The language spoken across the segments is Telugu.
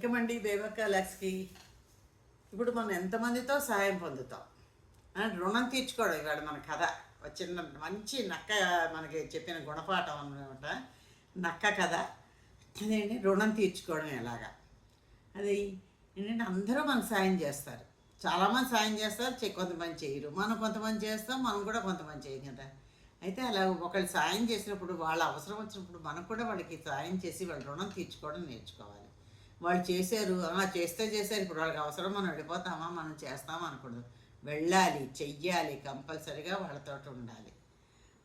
వెల్కమ్ అండి బేబక్క లక్స్కి ఇప్పుడు మనం ఎంతమందితో సహాయం పొందుతాం? ఆ, రుణం తీర్చుకోవడం ఇవాడు మన కథ. చిన్న మంచి నక్క మనకి చెప్పిన గుణపాఠం అనమాట నక్క కథ. అదేంటి? రుణం తీర్చుకోవడం ఎలాగా? అది ఏంటంటే అందరూ మనకు సాయం చేస్తారు. చాలామంది సాయం చేస్తారు కొంతమంది చేయరు. మనం కొంతమంది చేస్తాం మనం కూడా కొంతమంది చేయం కదా. అయితే అలా ఒకళ్ళు సాయం చేసినప్పుడు వాళ్ళ అవసరం వచ్చినప్పుడు మనం కూడా వాళ్ళకి సాయం చేసి వాళ్ళ రుణం తీర్చుకోవడం నేర్చుకోవాలి. వాళ్ళు చేశారు ఆ చేస్తే చేశారు. ఇప్పుడు వాళ్ళకి అవసరం మనం వెళ్ళిపోతామా? మనం చేస్తామా అనకూడదు వెళ్ళాలి చెయ్యాలి కంపల్సరిగా వాళ్ళతో ఉండాలి.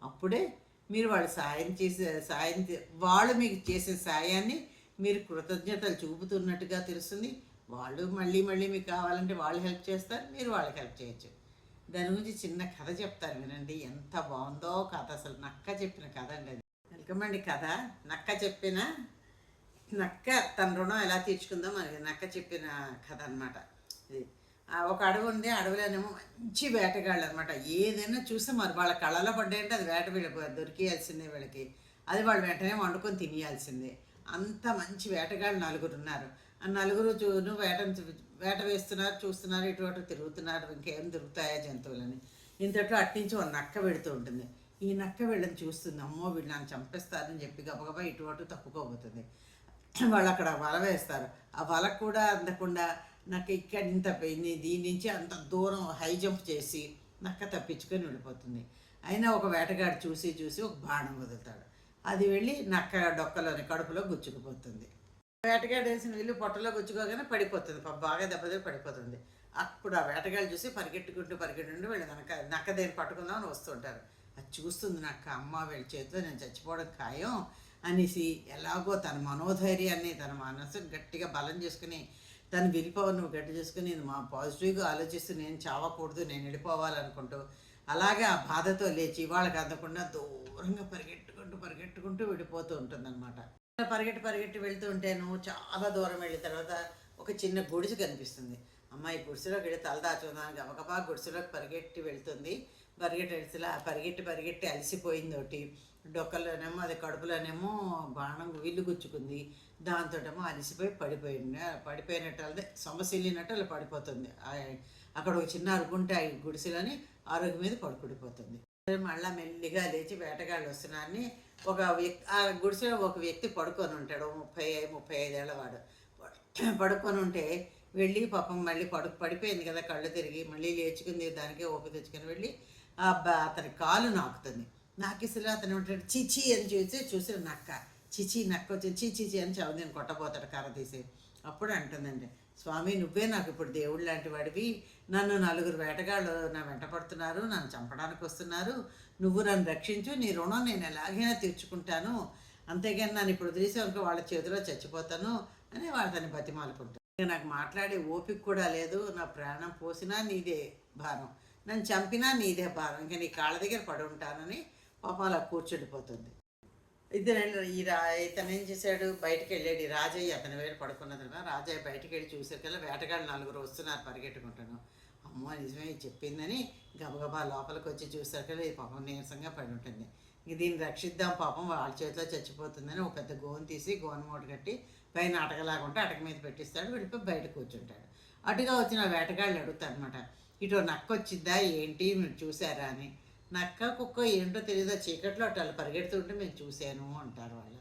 అప్పుడే మీరు వాళ్ళు సాయం చేసే సాయం చే- వాళ్ళు మీకు చేసే సాయాన్ని మీరు కృతజ్ఞతలు చూపుతున్నట్టుగా తెలుస్తుంది. వాళ్ళు మళ్ళీ మళ్ళీ మీకు కావాలంటే వాళ్ళు హెల్ప్ చేస్తారు మీరు వాళ్ళకి హెల్ప్ చేయొచ్చు. దాని గురించి చిన్న కథ చెప్తారు వినండి. ఎంత బాగుందో కథ అసలు. నక్క చెప్పిన కథ అండి అది. వెల్కమ్ అండి కథ. నక్క చెప్పిన నక్క తన రుణం ఎలా తీర్చుకుందో మనకి నక్క చెప్పిన కథ అనమాట ఇది. ఒక అడవి ఉంది అడవిలోనేమో మంచి వేటగాళ్ళు అనమాట ఏదైనా చూస్తే మరి వాళ్ళ కళ్ళలో పడ్డాయంటే అది వేట వీళ్ళకి దొరికేయాల్సిందే వీళ్ళకి. అది వాళ్ళు వెంటనే వండుకొని తినేయాల్సిందే. అంత మంచి వేటగాళ్ళు నలుగురు ఉన్నారు. ఆ నలుగురు చూను వేటను వేట వేస్తున్నారు చూస్తున్నారు ఇటు అటు తిరుగుతున్నారు ఇంకేం దొరుకుతాయా జంతువులని. ఇంతట్లో అట్నుంచి ఒక నక్క పెడుతూ ఉంటుంది. ఈ నక్క వీళ్ళని చూస్తుంది. అమ్మో వీళ్ళు నన్ను చంపేస్తారని చెప్పి గబగబా ఇటు అటు తప్పుకోబోతుంది. వాళ్ళు అక్కడ వల వేస్తారు. ఆ వల కూడా అందకుండా నాకు ఇక్కడ ఇంత పోయింది దీని నుంచి అంత దూరం హై జంప్ చేసి నక్క తప్పించుకొని వెళ్ళిపోతుంది. అయినా ఒక వేటగాడు చూసి చూసి ఒక బాణం వదులుతాడు. అది వెళ్ళి నక్క డొక్కలోని కడుపులో గుచ్చుకుపోతుంది. వేటగాడు వేసిన వీళ్ళు పొట్టలో గుచ్చుకోగానే పడిపోతుంది. బాగా దెబ్బతిని పడిపోతుంది. అప్పుడు ఆ వేటగాడు చూసి పరిగెట్టుకుంటూ పరిగెట్టుకుంటూ వీళ్ళు నక్క నక్క దేని పట్టుకుందామని వస్తుంటారు. అది చూస్తుంది నక్క అమ్మ వీళ్ళ చేతిలో నేను చచ్చిపోవడం ఖాయం. అనేసి ఎలాగో తన మనోధైర్యాన్ని తన మనసు గట్టిగా బలం చేసుకుని తన విరిపవర్ నువ్వు గట్టి చేసుకుని నేను మా పాజిటివ్గా ఆలోచిస్తూ నేను చావకూడదు నేను వెళ్ళిపోవాలనుకుంటూ అలాగే ఆ బాధతో లేచి వాళ్ళకి అందకుండా దూరంగా పరిగెట్టుకుంటూ పరిగెట్టుకుంటూ వెళ్ళిపోతూ ఉంటుందన్నమాట. పరిగెట్టి పరిగెట్టి వెళ్తూ నువ్వు చాలా దూరం వెళ్ళిన తర్వాత ఒక చిన్న గుడిసి కనిపిస్తుంది. అమ్మాయి గుడిసెలోకి వెళ్ళి తల దాచుకుందాం గబగబా గుడిసెలోకి పరిగెట్టి వెళ్తుంది. పరిగెట్టి వెళ్తులా పరిగెట్టి పరిగెట్టి అలసిపోయింది ఒకటి. డొక్కలోనేమో అది కడుపులోనేమో బాణం విల్లు గుచ్చుకుంది. దాంతోటేమో అలసిపోయి పడిపోయింది. పడిపోయినట్టు అదే సమస్యలినట్టు అలా పడిపోతుంది. అక్కడ ఒక చిన్న అరుగుంటే ఆ గుడిసెలని ఆరోగ్యం మీద పడుకుడిపోతుంది. మళ్ళా మెల్లిగా లేచి వేటగాళ్ళు వస్తున్నారని ఒక వ్యక్తి ఆ గుడిసెలో ఒక వ్యక్తి పడుకొని ఉంటాడు. ముప్పై ముప్పై ఐదేళ్ళ వాడు. పడుకొని ఉంటే వెళ్ళి పాపం మళ్ళీ పడు పడిపోయింది కదా కళ్ళు తిరిగి మళ్ళీ లేచుకుంది దానికే ఓపిక తెచ్చుకొని వెళ్ళి ఆ బ- అతని కాలు నాకుతుంది. నాకిసలు అతను ఉంటాడు చిచి అని చూసి చూసి నక్క చిచి నక్క వచ్చి చిచి అని చదివి కొట్టబోతాడు కర్ర తీసి. అప్పుడు అంటుందండి స్వామి నువ్వే నాకు ఇప్పుడు దేవుడు లాంటి వాడివి. నన్ను నలుగురు వేటగాళ్ళు నా వెంట పడుతున్నారు నన్ను చంపడానికి వస్తున్నారు. నువ్వు నన్ను రక్షించు నీ రుణం నేను ఎలాగైనా తీర్చుకుంటాను. అంతేగాని నన్ను ఇప్పుడు వదిలేసానుకో వాళ్ళ చేతిలో చచ్చిపోతాను అని వాళ్ళని బతిమాలుకుంటాను నాకు మాట్లాడే ఓపిక కూడా లేదు. నా ప్రాణం పోసినా నీదే భారం. నన్ను చంపినా నీదే భారం. ఇంకా నీ కాళ్ళ దగ్గర పడి ఉంటానని పాపం అలా కూర్చుండిపోతుంది. ఇద్దరు ఈ రా ఇతను ఏం చేశాడు? బయటకు వెళ్ళాడు. రాజయ్య అతని వేరు పడుకున్నది రాజయ్య బయటకు వెళ్ళి చూసేకల్లా వేటగాళ్ళు నలుగురు వస్తున్నారు పరిగెట్టుకుంటాను. అమ్మో నిజమే చెప్పిందని గబగబా లోపలికి వచ్చి చూసేకల్లా ఇది పాపం నీరసంగా పడి ఉంటుంది. ఇంక దీన్ని రక్షిద్దాం పాపం. వాళ్ళ చేతిలో చచ్చిపోతుందని ఒక పెద్ద గోను తీసి గోను మూట కట్టి పైన అటకలాగా ఉంటే అటక మీద పెట్టిస్తాడు వెళ్ళిపోయి బయట కూర్చుంటాడు. అటుగా వచ్చిన వేటగాళ్ళు అడుగుతారనమాట ఇటు నక్క వచ్చిందా? ఏంటి? మీరు చూసారా అని. నక్క కుక్క ఏంటో తెలియదు చీకట్లో అటు వాళ్ళు పరిగెడుతుంటే మేము చూశాను అంటారు వాళ్ళు.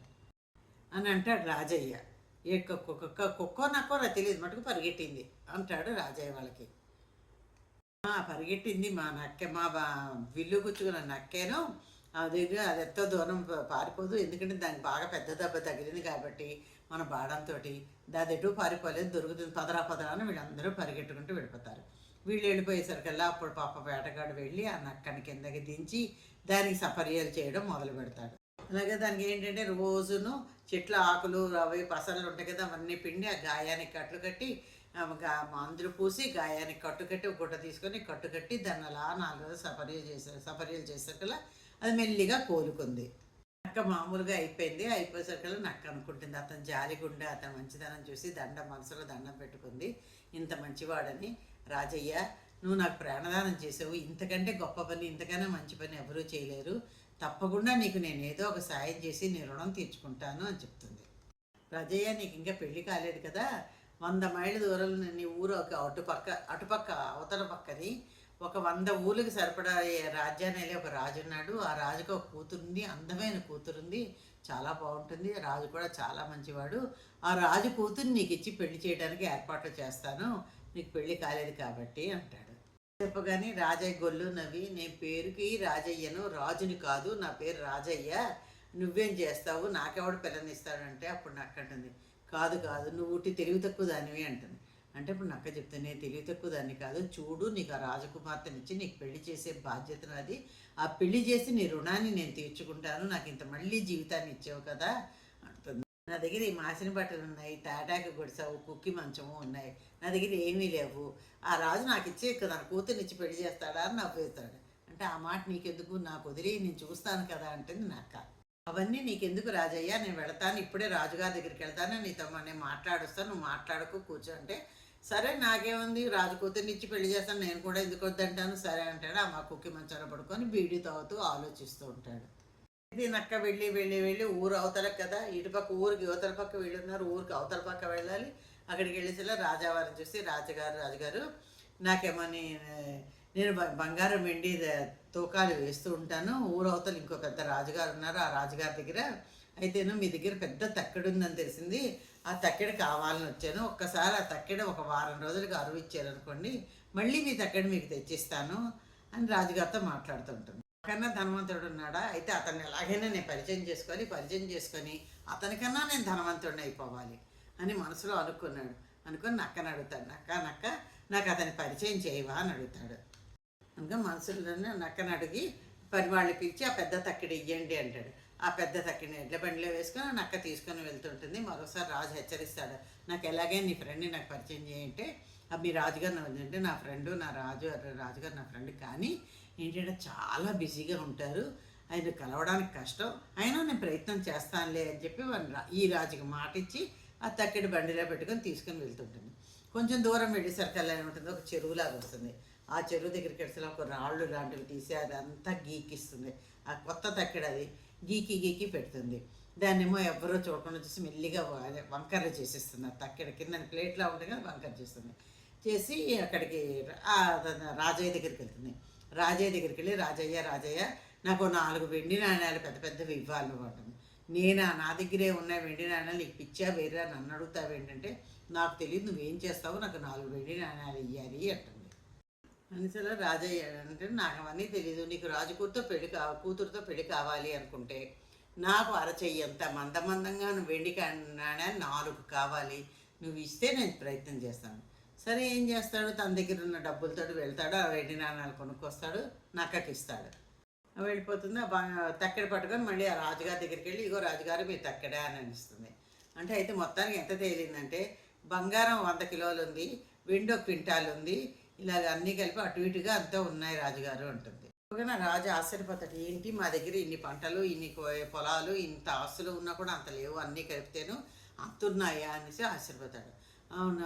అని అంటాడు రాజయ్య. ఏ కుక్క కుక్క కుక్కో నక్కో నాకు తెలియదు మటుకు పరిగెట్టింది అంటాడు రాజయ్య వాళ్ళకి. పరిగెట్టింది మా నక్క మా బా విల్లు గుచ్చుకున్న నక్కేను. అది అది ఎంతో దూరం పారిపోదు. ఎందుకంటే దానికి బాగా పెద్ద దెబ్బ తగిలింది కాబట్టి మన బాడంతో దాది ఎటు పారిపోలేదు. దొరుకుతుంది పదరా పదరా అని వీళ్ళందరూ పరిగెట్టుకుంటూ వెళ్ళిపోతారు. వీళ్ళు వెళ్ళిపోయేసరికల్లా అప్పుడు పాప వేటగాడు వెళ్ళి ఆ నక్కని కిందకి దించి దానికి సపర్యాలు చేయడం మొదలు పెడతాడు. అలాగే దానికి ఏంటంటే రోజును చెట్ల ఆకులు అవి పసలు ఉంటాయి కదా అవన్నీ పిండి ఆ గాయానికి కట్లు కట్టి మందులు పూసి గాయానికి కట్టు కట్టి ఒక గుడ్డ తీసుకొని కట్టు కట్టి దాన్ని అలా నాలుగు రోజులు సపర్యలు చేశారు సపర్యలు చేసాకల్లా అది మెల్లిగా కోలుకుంది. నక్క మామూలుగా అయిపోయింది. అయిపోయేసరికి నక్క అనుకుంటుంది అతను జాలిగుండా అతను మంచిదనం చూసి దండ మనసులో దండం పెట్టుకుంది. ఇంత మంచివాడని. రాజయ్య నువ్వు నాకు ప్రాణదానం చేసావు. ఇంతకంటే గొప్ప పని ఇంతకన్నా మంచి పని ఎవరూ చేయలేరు. తప్పకుండా నీకు నేను ఏదో ఒక సాయం చేసి నీ రుణం తీర్చుకుంటాను అని చెప్తుంది. రాజయ్య నీకు ఇంకా పెళ్ళి కాలేదు కదా. వంద మైళ్ళ దూరంలో నీ ఊరు ఒక అటుపక్క అటుపక్క అవతల పక్కని ఒక వంద ఊళ్ళకి సరిపడా ఏ రాజ్యాన్ని వెళ్ళి ఒక రాజు ఉన్నాడు. ఆ రాజుకు ఒక కూతురుంది అందమైన కూతురుంది. చాలా బాగుంటుంది. రాజు కూడా చాలా మంచివాడు. ఆ రాజు కూతురు నీకు ఇచ్చి పెళ్ళి చేయడానికి ఏర్పాట్లు చేస్తాను. నీకు పెళ్ళి కాలేదు కాబట్టి అంటాడు. చెప్పగానే రాజయ్య గొల్లు నవ్వి నేను పేరుకి రాజయ్యను రాజుని కాదు నా పేరు రాజయ్య. నువ్వేం చేస్తావు? నాకెవడు పిల్లనిస్తాడంటే? అప్పుడు నాకు అంటుంది కాదు కాదు నువ్వు ఉట్టి తెలివి తక్కువ దానివి అంటుంది. అంటే ఇప్పుడు నక్క చెప్తే నేను తెలివి తక్కువ దాన్ని కాదు. చూడు నీకు ఆ రాజకుమార్తెనిచ్చి నీకు పెళ్ళి చేసే బాధ్యత నాది. ఆ పెళ్ళి చేసి నీ రుణాన్ని నేను తీర్చుకుంటాను. నాకు ఇంత మళ్ళీ జీవితాన్ని ఇచ్చావు కదా అంటుంది. నా దగ్గర ఈ మాసిన బట్టలు ఉన్నాయి తాటాకు గుడిసావు కుక్కి మంచము ఉన్నాయి. నా దగ్గర ఏమీ లేవు. ఆ రాజు నాకు ఇచ్చే కదా కూతురునిచ్చి పెళ్ళి చేస్తాడా అని నవ్వుతాడు అంటే ఆ మాట నీకెందుకు? నాకు వదిలి నేను చూస్తాను కదా అంటుంది నక్క. అవన్నీ నీకెందుకు రాజయ్య? నేను వెళతాను ఇప్పుడే రాజుగారి దగ్గరికి వెళ్తాను నీతో మ- నేను మాట్లాడుస్తాను నువ్వు మాట్లాడకు కూర్చో అంటే సరే నాకేముంది? రాజు ఇచ్చి పెళ్ళి చేస్తాను నేను కూడా ఎందుకు వద్దంటాను? సరే అంటాడు ఆ మా కుక్కి మంచాన పడుకొని బీడీ తాగుతూ ఆలోచిస్తూ ఉంటాడు. ఇది నక్క వెళ్ళి వెళ్ళి వెళ్ళి ఊరు అవతల కదా ఇటుపక్క ఊరికి యువతల పక్క వెళ్ళున్నారు ఊరికి అవతల పక్క వెళ్ళాలి. అక్కడికి వెళ్ళేసరికి రాజావారిని చూసి రాజుగారు రాజుగారు నాకేమని నేను బంగారం వెండి తూకాలు వేస్తూ ఉంటాను. ఊరు అవతల ఇంకో పెద్ద రాజుగారు ఉన్నారు. ఆ రాజుగారి దగ్గర అయితేను మీ దగ్గర పెద్ద తక్కెడు ఉందని తెలిసింది. ఆ తక్కెడ కావాలని వచ్చాను. ఒక్కసారి ఆ తక్కెడ ఒక వారం రోజులకు అరువు ఇచ్చారనుకోండి మళ్ళీ మీ తక్కెడ మీకు తెచ్చిస్తాను అని రాజుగారితో మాట్లాడుతుంటుంది కన్నా ధనవంతుడు ఉన్నాడా? అయితే అతన్ని ఎలాగైనా నేను పరిచయం చేసుకొని పరిచయం చేసుకొని అతనికన్నా నేను ధనవంతుడిని అయిపోవాలి అని మనసులో అనుకున్నాడు. అనుకొని నక్కని అడుగుతాడు. నక్క నక్క నాకు అతని పరిచయం చేయవా? అని అడుగుతాడు. ఇంకా మనసులోనే నక్కని అడిగి పని వాళ్ళని పిలిచి ఆ పెద్ద తక్కిడి ఇయ్యండి అంటాడు. ఆ పెద్ద తక్కిన ఎడ్ల బండిలో వేసుకొని నక్క తీసుకొని వెళ్తుంటుంది. మరోసారి రాజు హెచ్చరిస్తాడు నాకు ఎలాగే నీ ఫ్రెండ్ని నాకు పరిచయం చేయంటే ఆ మీ రాజుగారు నా అంటే నా ఫ్రెండ్ నా రాజు రాజుగారు నా ఫ్రెండ్ కానీ ఏంటంటే చాలా బిజీగా ఉంటారు. ఆయన కలవడానికి కష్టం. అయినా నేను ప్రయత్నం చేస్తానులే అని చెప్పి ఈ రాజుకి మాట ఇచ్చి ఆ తక్కిడి బండిలో పెట్టుకొని తీసుకొని వెళ్తుంటుంది. కొంచెం దూరం వెళ్ళేసరికి ఏముంటుంది? ఒక చెరువులాగా వస్తుంది. ఆ చెరువు దగ్గరికి వచ్చేలా ఒక రాళ్ళు లాంటివి తీసి అది అంతా గీకిస్తుంది. ఆ కొత్త తక్కిడది. అది గీకి గీకి పెడుతుంది. దాన్నేమో ఎవరో చూడకుండా చూసి మెల్లిగా అదే చేసేస్తుంది. ఆ తక్కిడి కింద ప్లేట్లో ఉంటుంది కదా వంకర చేస్తుంది. చేసి అక్కడికి రాజయ్య దగ్గరికి వెళ్తుంది. రాజయ్య దగ్గరికి వెళ్ళి రాజయ్య రాజయ్య నాకు నాలుగు వెండి నాణ్యాలు పెద్ద పెద్దవి ఇవ్వాలి నువ్వు అంటుంది. నా దగ్గరే ఉన్న వెండి నాణ్యాలు నీకు పిచ్చా వేరే నన్ను అడుగుతావు ఏంటంటే నాకు తెలియదు నువ్వేం చేస్తావు నాకు నాలుగు వెండి నాణ్యాలు ఇవ్వాలి అంటుంది. అనిసలా రాజయ్య అంటే నాకు అవన్నీ తెలియదు నీకు రాజకూతురుతో పెళ్ళి కా కూతురుతో పెళ్ళి కావాలి అనుకుంటే నాకు అరచెయ్యంత మందమందంగా నువ్వు వెండి కా- నాలుగు కావాలి. నువ్వు ఇస్తే నేను ప్రయత్నం చేస్తాను. సరే ఏం చేస్తాడు? తన దగ్గర ఉన్న డబ్బులతో వెళ్తాడు. ఆ వెండి నాణ్యాలు కొనుక్కొస్తాడు. నక్కకి ఇస్తాడు. వెళ్ళిపోతుంది. ఆ బా- తక్కెడ పట్టుకొని మళ్ళీ ఆ రాజుగారి దగ్గరికి వెళ్ళి ఇగో రాజుగారు మీ తక్కెడే అని అనిస్తుంది. అంటే అయితే మొత్తానికి ఎంత తేలిందంటే బంగారం వంద కిలోలు ఉంది వెండి ఒక క్వింటాల్ ఉంది ఇలాగ అన్నీ కలిపి అటు ఇటుగా అంతా ఉన్నాయి రాజుగారు అంటుంది. నా రాజు ఆశ్చర్యపోతాడు ఏంటి మా దగ్గర ఇన్ని పంటలు ఇన్ని పొలాలు ఇంత ఆస్తులు ఉన్నా కూడా అంత లేవు అన్నీ కలిపితేను అంతున్నాయా? అనేసి ఆశ్చర్యపోతాడు. అవును?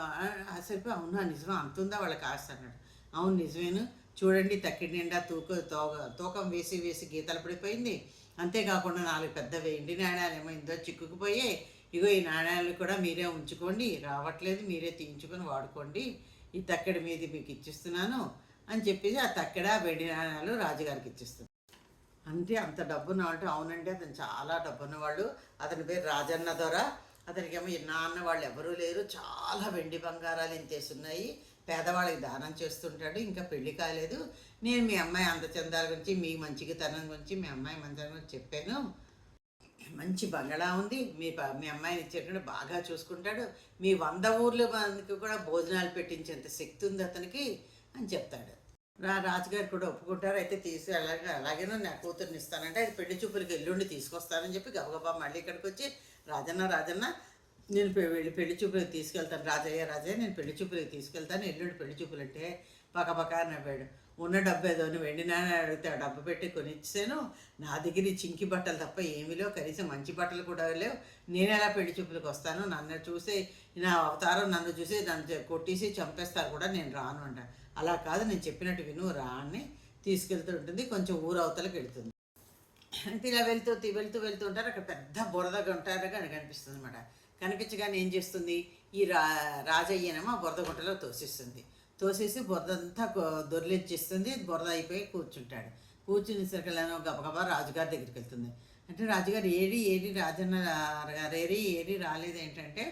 ఆశ్చర్యపోయి అవునా నిజమా? అంత ఉందా వాళ్ళకి ఆశ అన్నాడు. అవును నిజమేను. చూడండి తక్కిడి నిండా తూక తోక తూకం వేసి వేసి గీతలు పడిపోయింది. అంతేకాకుండా నాలుగు పెద్ద వెండి నాణ్యాలు ఏమైందో చిక్కుకుపోయి ఇగో ఈ నాణ్యాలు కూడా మీరే ఉంచుకోండి. రావట్లేదు మీరే తీయించుకొని వాడుకోండి. ఈ తక్కెడ మీది మీకు ఇచ్చిస్తున్నాను అని చెప్పేసి ఆ తక్కెడ వెండి నాణ్యాలు రాజుగారికి ఇచ్చిస్తుంది అంటే అంత డబ్బున్న అంటే అవునండి అతను చాలా డబ్బున్న వాళ్ళు అతని పేరు రాజన్న దొర. అతనికి ఏమో ఈ నాన్న వాళ్ళు ఎవరూ లేరు. చాలా వెండి బంగారాలు ఇంతేసి ఉన్నాయి పేదవాళ్ళకి దానం చేస్తుంటాడు ఇంకా పెళ్ళి కాలేదు. నేను మీ అమ్మాయి అందచందాల గురించి మీ మంచిగా తనం గురించి మీ అమ్మాయి మంచి గురించి చెప్పాను. మంచి బంగళా ఉంది. మీ మీ అమ్మాయిని ఇచ్చేటప్పుడు బాగా చూసుకుంటాడు. మీ వంద ఊర్ల మందికి కూడా భోజనాలు పెట్టించేంత శక్తి ఉంది అతనికి అని చెప్తాడు. రా రాజుగారు కూడా ఒప్పుకుంటారు. అయితే తీసి అలాగే అలాగేనో నా కూతుర్ని ఇస్తానంటే అది పెళ్ళి చూపులకి ఎల్లుండి తీసుకొస్తానని చెప్పి గబగబా మళ్ళీ ఇక్కడికి వచ్చి రాజన్న రాజన్న నేను వెళ్ళి పెళ్ళి చూపులకు తీసుకెళ్తాను. రాజయ్య రాజయ్య నేను పెళ్ళి చూపులకు తీసుకెళ్తాను. ఎల్లుండి పెళ్ళి చూపులు అంటే పక్కపక్క నవ్వాడు ఉన్న డబ్బు ఏదో వెండి నాన్న అడిగితే ఆ డబ్బు పెట్టి కొనిచ్చాను నా దగ్గర చింకి బట్టలు తప్ప ఏమీ లేవు. కనీసం మంచి బట్టలు కూడా లేవు. నేను ఎలా పెళ్ళి చూపులకు వస్తాను? నన్ను చూసి నా అవతారం నన్ను చూసి నన్ను కొట్టేసి చంపేస్తారు కూడా నేను రాను అంట. అలా కాదు నేను చెప్పినట్టు విను రా అని తీసుకెళ్తూ ఉంటుంది. కొంచెం ఊరు వెళుతుంది. వెళ్తుంది ఇలా వెళ్తూ వెళ్తూ వెళ్తూ ఉంటారు. అక్కడ పెద్ద బురద అని కనిపిస్తుంది అనమాట కనిపించగానే ఏం చేస్తుంది? ఈ రా రాజయ్యనేమో ఆ బురద గుంటలో తోసిస్తుంది. తోసేసి బురద అంతా దొరిలిచ్చేస్తుంది. బురద అయిపోయి కూర్చుంటాడు. కూర్చుని సరికలను గబగబా రాజుగారి దగ్గరికి వెళ్తుంది అంటే రాజుగారు ఏడి ఏడి రాజన్న గారు ఏరి ఏడి రాలేదు ఏంటంటే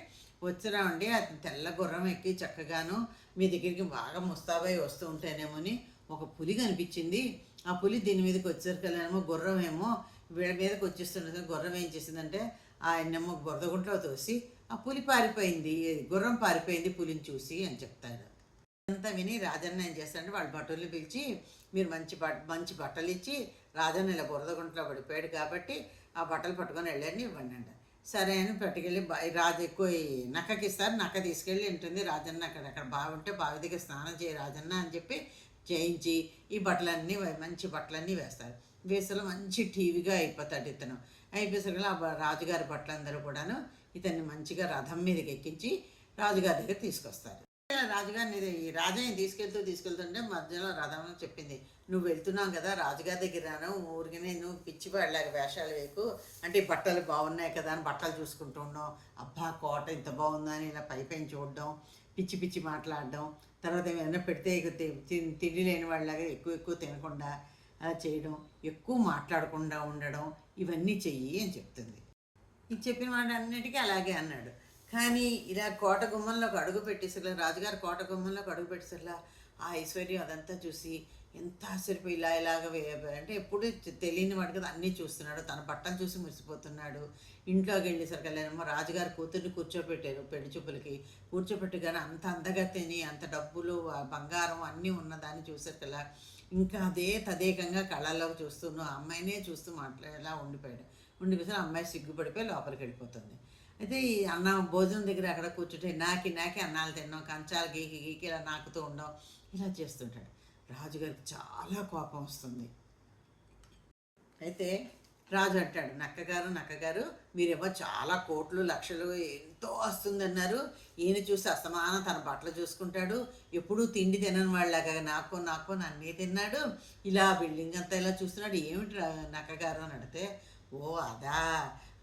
వచ్చిరామండి అతను తెల్ల గుర్రం ఎక్కి చక్కగాను మీ దగ్గరికి బాగా ముస్తాబై వస్తూ ఉంటేనేమోని ఒక పులి కనిపించింది. ఆ పులి దీని మీదకి వచ్చేసరికలేమో గుర్రం ఏమో వీళ్ళ మీదకి వచ్చేస్తున్నది. గుర్రం ఏం చేసిందంటే ఆయనేమో బురదగుంట్లో తోసి ఆ పులి పారిపోయింది. గుర్రం పారిపోయింది పులిని చూసి అని చెప్తాడు. అంతా విని రాజన్న ఏం చేస్తాడంటే వాళ్ళు బట్టలు పిలిచి మీరు మంచి బట్ మంచి బట్టలు ఇచ్చి రాజన్న ఇలా బురదగుంటలో పడిపోయాడు కాబట్టి ఆ బట్టలు పట్టుకొని వెళ్ళండి ఇవ్వండి అంట. సరే అని పట్టుకెళ్ళి రాజు ఎక్కువ నక్కకి ఇస్తారు నక్క తీసుకెళ్ళి ఉంటుంది రాజన్న అక్కడ అక్కడ బాగుంటే బావి దగ్గర స్నానం చేయి రాజన్న అని చెప్పి చేయించి ఈ బట్టలన్నీ మంచి బట్టలన్నీ వేస్తారు. వేసలో మంచి టీవీగా అయిపోతాడు ఇతను. అయిపోయేసరికి ఆ రాజుగారి బట్టలందరూ కూడాను ఇతన్ని మంచిగా రథం మీదకి ఎక్కించి రాజుగారి దగ్గర తీసుకొస్తారు. రాజుగారిని ఇది- ఈ రాజయ్య తీసుకెళ్తూ తీసుకెళ్తుంటే మధ్యలో రథం చెప్పింది నువ్వు వెళ్తున్నావు కదా రాజుగారి దగ్గర ఊరికనే నువ్వు పిచ్చి పడలేక వేషాలు వేకు అంటే బట్టలు బాగున్నాయి కదా అని బట్టలు చూసుకుంటూ ఉండడం అబ్బా కోట ఇంత బాగుందని ఇలా పై పైన చూడడం పిచ్చి పిచ్చి మాట్లాడడం తర్వాత ఏమైనా పెడితే తి- తిండి లేని వాళ్ళలాగా ఎక్కువ ఎక్కువ తినకుండా చేయడం ఎక్కువ మాట్లాడకుండా ఉండడం ఇవన్నీ చెయ్యి అని చెప్తుంది. ఇది చెప్పిన వాడు అన్నిటికీ అలాగే అన్నాడు. కానీ ఇలా కోట గుమ్మంలోకి అడుగు పెట్టేసరిలా రాజుగారు కోట గుమ్మంలోకి అడుగు పెట్టేసరిలా ఆ ఐశ్వర్యం అదంతా చూసి ఎంత ఆశ్చర్యపోయి ఇలా ఇలాగ అంటే ఎప్పుడు తెలియని వాడు కదా అన్నీ చూస్తున్నాడు. తన బట్టలు చూసి మురిసిపోతున్నాడు. ఇంట్లోకి వెళ్ళేసరికల్లేమో రాజుగారు కూతుర్ని కూర్చోబెట్టారు పెళ్ళి చూపులకి. కూర్చోబెట్టి కానీ అంత అందగా తిని అంత డబ్బులు బంగారం అన్నీ ఉన్నదాన్ని చూసేకల్లా ఇంకా అదే తదేకంగా కళ్ళల్లోకి చూస్తూ ఆ అమ్మాయినే చూస్తూ మాట్లాడేలా ఉండిపోయాడు. ఉండిపోతే అమ్మాయి సిగ్గుపడిపోయి లోపలికి వెళ్ళిపోతుంది. అయితే ఈ అన్న భోజనం దగ్గర అక్కడ కూర్చుంటే నాకి నాకి అన్నాలు తిన్నాం కంచాలు గీకి గీకి ఇలా నాకుతూ ఉండడం ఇలా చేస్తుంటాడు. రాజుగారికి చాలా కోపం వస్తుంది. అయితే రాజు అంటాడు నక్కగారు నక్కగారు మీరేమో చాలా కోట్లు లక్షలు ఎంతో వస్తుందన్నారు. ఈయన చూసి అసమానం తన బట్టలు చూసుకుంటాడు. ఎప్పుడూ తిండి తినని వాళ్ళగా నాకు నాకు నన్నే తిన్నాడు. ఇలా బిల్డింగ్ అంతా ఇలా చూస్తున్నాడు. ఏమిటి నక్కగారు? అని అడిగితే ఓ అదా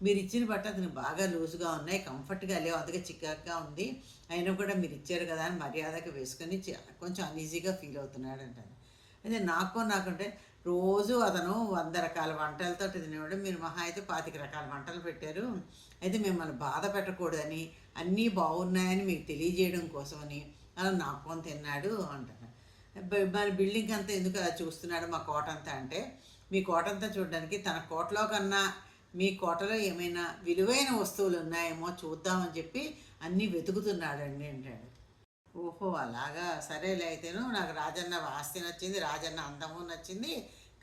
మీరు ఇచ్చిన బట్ట అతను బాగా లూజుగా ఉన్నాయి కంఫర్ట్గా లేవు అందుకే చిక్కగా ఉంది. అయినా కూడా మీరు ఇచ్చారు కదా అని మర్యాదగా వేసుకొని కొంచెం అన్ఈజీగా ఫీల్ అవుతున్నాడు అంటారు అయితే నాకు నాకుంటే రోజు అతను వంద రకాల వంటలతో తినేవాడు. మీరు మహా అయితే పాతిక రకాల వంటలు పెట్టారు. అయితే మిమ్మల్ని బాధ పెట్టకూడదని అన్నీ బాగున్నాయని మీకు తెలియజేయడం కోసమని అలా నాకు తిన్నాడు అంటారు మరి బిల్డింగ్ అంతా ఎందుకు అలా చూస్తున్నాడు మా కోట అంతా అంటే మీ కోట అంతా చూడడానికి తన కోటలో కన్నా మీ కోటలో ఏమైనా విలువైన వస్తువులు ఉన్నాయేమో చూద్దామని చెప్పి అన్నీ వెతుకుతున్నాడండి అంటాడు. ఓహో అలాగా? సరేలే అయితేను నాకు రాజన్న ఆస్తి నచ్చింది రాజన్న అందము నచ్చింది.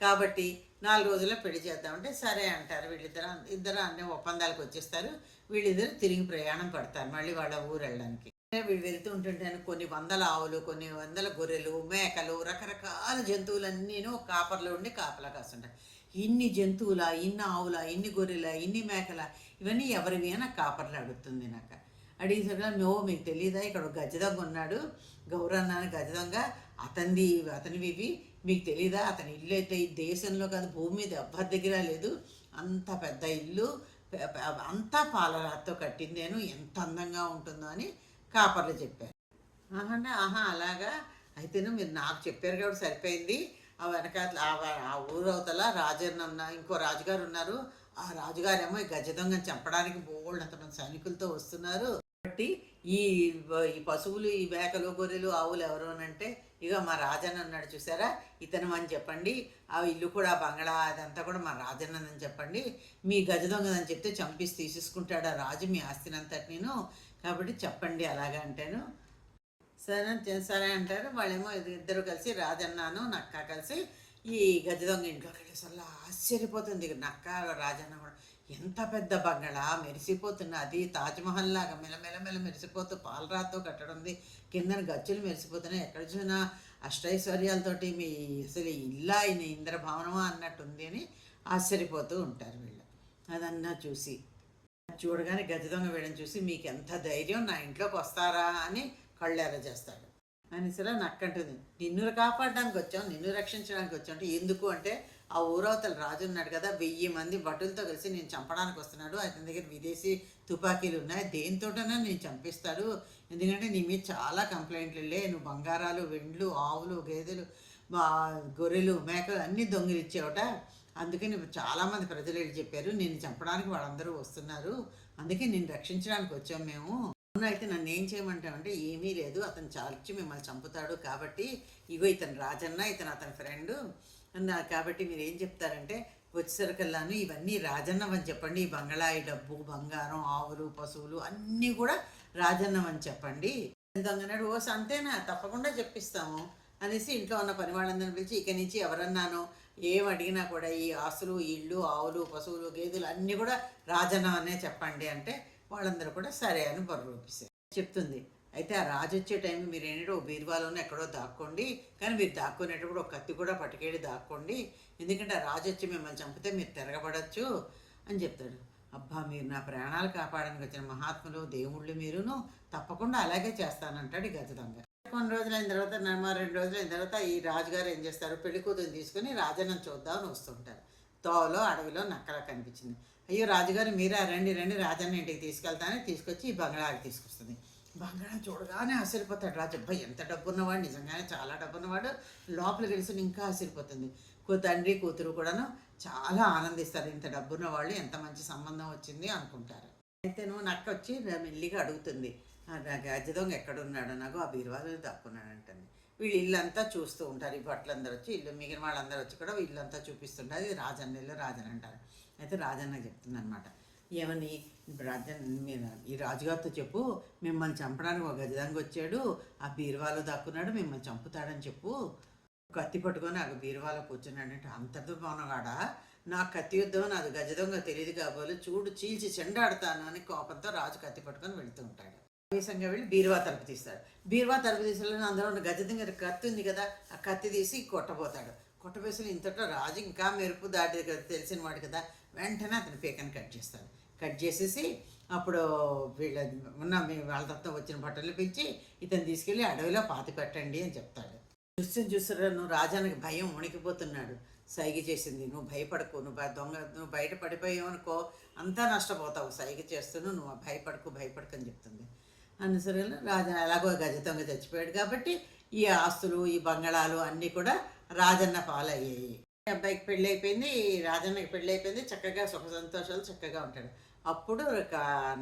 కాబట్టి నాలుగు రోజుల్లో పెళ్ళి చేద్దామంటే సరే అంటారు వీళ్ళిద్దరు. ఇద్దరు అన్ని ఒప్పందాలకు వచ్చేస్తారు. వీళ్ళిద్దరు తిరిగి ప్రయాణం పడతారు మళ్ళీ వాళ్ళ ఊరు వెళ్ళడానికి. వీళ్ళు వెళ్తూ ఉంటుంటాను. కొన్ని వందల ఆవులు కొన్ని వందల గొర్రెలు మేకలు రకరకాల జంతువులన్నీను కాపర్లో ఉండి కాపలా కాస్తుంటాయి ఇన్ని జంతువుల ఇన్ని ఆవుల ఇన్ని గొర్రెల ఇన్ని మేకల ఇవన్నీ ఎవరివి అని కాపర్లు అడుగుతుంది నాకు. అడిగేసరికి మేము మీకు తెలియదా ఇక్కడ గజదొంగ ఉన్నాడు. గౌరన్న గజదొంగ. అతనిది అతనివి ఇవి. మీకు తెలియదా అతని ఇల్లు అయితే ఈ దేశంలో కాదు భూమి మీద ఎవ్వరి దగ్గర లేదు. అంత పెద్ద ఇల్లు. అంతా పాలరాతో కట్టింది నేను ఎంత అందంగా ఉంటుందో అని కాపర్లు చెప్పారు. ఆహా ఆహా అలాగా. అయితేను మీరు నాకు చెప్పారు కాబట్టి సరిపోయింది. ఆ వెనకాల ఆ ఊరవతల రాజన్న ఉన్న ఇంకో రాజుగారు ఉన్నారు. ఆ రాజుగారేమో ఈ గజ చంపడానికి బోల్డ్ అంతమంది సైనికులతో వస్తున్నారు. కాబట్టి ఈ ఈ పశువులు ఈ మేకలు గొర్రెలు ఆవులు ఎవరు అని అంటే ఇక మా రాజన్న అన్నాడు చూసారా? ఇతను అని చెప్పండి. ఆ ఇల్లు కూడా బంగళా అదంతా కూడా మా రాజన్నదని చెప్పండి. మీ గజ దొంగదని చెప్తే చంపేసి తీసేసుకుంటాడు ఆ రాజు మీ ఆస్తిని నేను కాబట్టి చెప్పండి అలాగా అంటాను. సరే అని- సరే అంటారు. వాళ్ళేమో ఇది- ఇద్దరు కలిసి రాజన్నాను నక్క కలిసి ఈ గజదొంగ దొంగ ఇంట్లోకి వెళ్ళేసరికి ఆశ్చర్యపోతుంది. నక్క రాజన్న కూడా ఎంత పెద్ద బంగళా మెరిసిపోతున్న అది తాజ్మహల్ లాగా మెలమెల మెల మెరిసిపోతూ పాలరాతో కట్టడుంది. కిందన గచ్చులు మెరిసిపోతున్నాయి. ఎక్కడ చూసినా అష్టైశ్వర్యాలతోటి మీ అసలు ఇల్లా ఈయన ఇంద్రభవనమా అన్నట్టుంది అని ఆశ్చర్యపోతూ ఉంటారు వీళ్ళు. అదన్నా చూసి. చూడగానే గజ దొంగ చూసి మీకు ఎంత ధైర్యం? నా ఇంట్లోకి వస్తారా? అని కళ్ళెర చేస్తాడు. అనేసరి నక్కంటుంది. నిన్ను కాపాడడానికి వచ్చాం నిన్ను రక్షించడానికి వచ్చాం అంటే ఎందుకు అంటే ఆ ఊరవతల రాజు ఉన్నాడు కదా వెయ్యి మంది భటులతో కలిసి నేను చంపడానికి వస్తున్నాడు. అతని దగ్గర విదేశీ తుపాకీలు ఉన్నాయి. దేనితోటనే నేను చంపిస్తాడు. ఎందుకంటే నీ మీద చాలా కంప్లైంట్లు వెళ్ళే నువ్వు బంగారాలు వెండ్లు ఆవులు గేదెలు గొర్రెలు మేకలు అన్నీ దొంగిలిచ్చేవట. అందుకని చాలామంది ప్రజలు చెప్పారు నేను చంపడానికి వాళ్ళందరూ వస్తున్నారు. అందుకే నేను రక్షించడానికి వచ్చాం మేము. అవును అయితే నన్ను ఏం చేయమంటావంటే ఏమీ లేదు. అతను చాల్చి మిమ్మల్ని చంపుతాడు కాబట్టి ఇగో ఇతను రాజన్న ఇతను అతని ఫ్రెండ్. అన్నారు కాబట్టి మీరు ఏం చెప్తారంటే వచ్చేసరికల్లాను ఇవన్నీ రాజన్నవని చెప్పండి. ఈ బంగళాయి డబ్బు బంగారం ఆవులు పశువులు అన్నీ కూడా రాజన్నవని చెప్పండి. దొంగనాడు ఓ అంతేనా తప్పకుండా చెప్పిస్తాము అనేసి ఇంట్లో ఉన్న పని వాళ్ళందరిని పిలిచి ఇక నుంచి ఎవరన్నానో ఏం అడిగినా కూడా ఈ ఆస్తులు ఇళ్ళు ఆవులు పశువులు గేదెలు అన్నీ కూడా రాజన్నం అనే చెప్పండి అంటే వాళ్ళందరూ కూడా సరే అని బొర్ర చెప్తుంది అయితే ఆ రాజు వచ్చే టైం మీరు ఏంటంటే ఓ బీరువాలోనే ఎక్కడో దాక్కోండి కానీ మీరు దాక్కునేటప్పుడు ఒక కత్తి కూడా పట్టుకెళ్ళి దాక్కోండి ఎందుకంటే ఆ రాజు వచ్చి మిమ్మల్ని చంపితే మీరు తిరగబడచ్చు అని చెప్తాడు. అబ్బా మీరు నా ప్రాణాలు కాపాడడానికి వచ్చిన మహాత్ములు దేవుళ్ళు మీరును తప్పకుండా అలాగే చేస్తానంటాడు ఈ కొన్ని రోజులు అయిన తర్వాత నమ్మ రెండు రోజులు అయిన తర్వాత ఈ రాజుగారు ఏం చేస్తారు? పెళ్ళి కూతురు తీసుకుని రాజన్నం చూద్దామని వస్తుంటారు. తోవలో అడవిలో నక్కలా కనిపించింది. అయ్యో రాజుగారు మీరా రండి రండి రాజాన్ని ఇంటికి తీసుకెళ్తానని తీసుకొచ్చి ఈ బంగాళాకి తీసుకొస్తుంది. బంగాళా చూడగానే ఆశ్చర్యపోతాడు రాజు. అబ్బాయి ఎంత డబ్బు ఉన్నవాడు నిజంగానే చాలా డబ్బు ఉన్నవాడు లోపల గెలిచి ఇంకా ఆశ్చర్యపోతుంది. తండ్రి కూతురు కూడాను చాలా ఆనందిస్తారు. ఇంత డబ్బున్న వాళ్ళు ఎంత మంచి సంబంధం వచ్చింది అనుకుంటారు. అయితే నువ్వు నక్క వచ్చి మెల్లిగా అడుగుతుంది. "ఆ నా ఎక్కడున్నాడు నాకు ఆ బీరువాలో దాక్కున్నాడు అంటుంది వీళ్ళు ఇల్లంతా చూస్తూ ఉంటారు. ఈ భట్లందరూ వచ్చి ఇల్లు మిగిలిన వాళ్ళందరూ వచ్చి కూడా ఇల్లంతా చూపిస్తుంటారు. ఇది రాజన్న ఇల్లు రాజన్ అంటారు. అయితే రాజన్న చెప్తుంది అనమాట ఏమని రాజన్న మీరు ఈ రాజుగారితో చెప్పు మిమ్మల్ని చంపడానికి ఒక గజదంగా వచ్చాడు ఆ బీరువాలో దాక్కున్నాడు మిమ్మల్ని చంపుతాడని చెప్పు. కత్తి పట్టుకొని ఆ బీరువాలో కూర్చున్నాడంటే అంత దుర్మానగాడా నా కత్తి యుద్ధం నాది గజదంగా తెలియదు కాబోలు చూడు చీల్చి చెండాడతాను అని కోపంతో రాజు కత్తి పట్టుకొని వెళుతూ ఉంటాడు. ఆవేశంగా వెళ్ళి బీరువా తలుపు తీస్తాడు. బీరువా తలుపు తీసిన అందులో ఉన్న గజ కత్తి ఉంది కదా ఆ కత్తి తీసి కొట్టబోతాడు. కొట్టవేసిన ఇంతట్లో రాజు ఇంకా మెరుపు దాటి కదా తెలిసిన వాడు కదా. వెంటనే అతని పీకని కట్ చేస్తాడు. కట్ చేసేసి అప్పుడు వీళ్ళ ఉన్న మీ వాళ్ళతో వచ్చిన బట్టలు పిలిచి ఇతను తీసుకెళ్ళి అడవిలో పాతి పెట్టండి అని చెప్తాడు. చూసి చూసారా నువ్వు రాజానికి భయం ఉణికిపోతున్నాడు సైగ చేసింది నువ్వు భయపడకు నువ్వు దొంగ నువ్వు బయట పడిపోయావు అనుకో అంతా నష్టపోతావు. సైగ చేస్తున్నావు నువ్వు భయపడకు భయపడకు అని చెప్తుంది. అనుసరిలో రాజా ఎలాగో గజ దొంగ చచ్చిపోయాడు కాబట్టి ఈ ఆస్తులు ఈ బంగళాలు అన్నీ కూడా రాజన్న పాలయ్యాయి. అబ్బాయికి పెళ్ళి అయిపోయింది రాజన్నకి పెళ్ళి అయిపోయింది చక్కగా సుఖ సంతోషాలు చక్కగా ఉంటాడు. అప్పుడు ఒక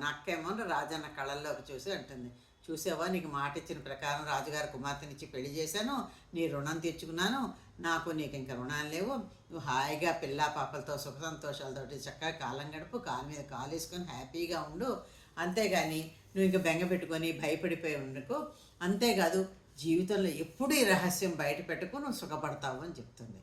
నక్కేమో రాజన్న కళల్లోకి చూసి అంటుంది చూసావా నీకు మాట ఇచ్చిన ప్రకారం రాజుగారి కుమార్తెనిచ్చి పెళ్ళి చేశాను నీ రుణం తీర్చుకున్నాను నాకు నీకు ఇంకా రుణాలు లేవు నువ్వు హాయిగా పిల్ల పాపలతో సుఖ సంతోషాలతోటి చక్కగా కాలం గడుపు కాలు మీద కాలు వేసుకొని హ్యాపీగా ఉండు. అంతేగాని నువ్వు ఇంకా బెంగ పెట్టుకొని భయపడిపోయి ఉండకు. అంతేకాదు జీవితంలో ఎప్పుడు ఈ రహస్యం బయట పెట్టుకు నువ్వు సుఖపడతావు అని చెప్తుంది.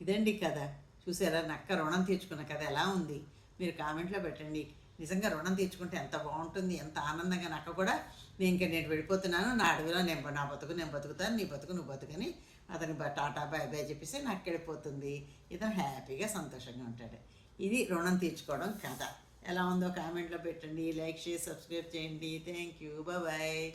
ఇదండి కథ. చూసారా? నక్క రుణం తీర్చుకున్న కథ ఎలా ఉంది? మీరు కామెంట్లో పెట్టండి. నిజంగా రుణం తీర్చుకుంటే ఎంత బాగుంటుంది? ఎంత ఆనందంగా? నక్క కూడా నేను ఇంకా నేను వెళ్ళిపోతున్నాను. నా అడవిలో నేను నా బతుకు నేను బతుకుతాను. నీ బతుకు నువ్వు బతుకని అతని బ- టాటా బాయ్ బాయ్ చెప్పేసి నక్క వెళ్ళిపోతుంది. ఇతను హ్యాపీగా సంతోషంగా ఉంటాడు. ఇది రుణం తీర్చుకోవడం కథ. ఎలా ఉందో కామెంట్లో పెట్టండి. లైక్ చేసి సబ్స్క్రైబ్ చేయండి. Thank you. బాయ్.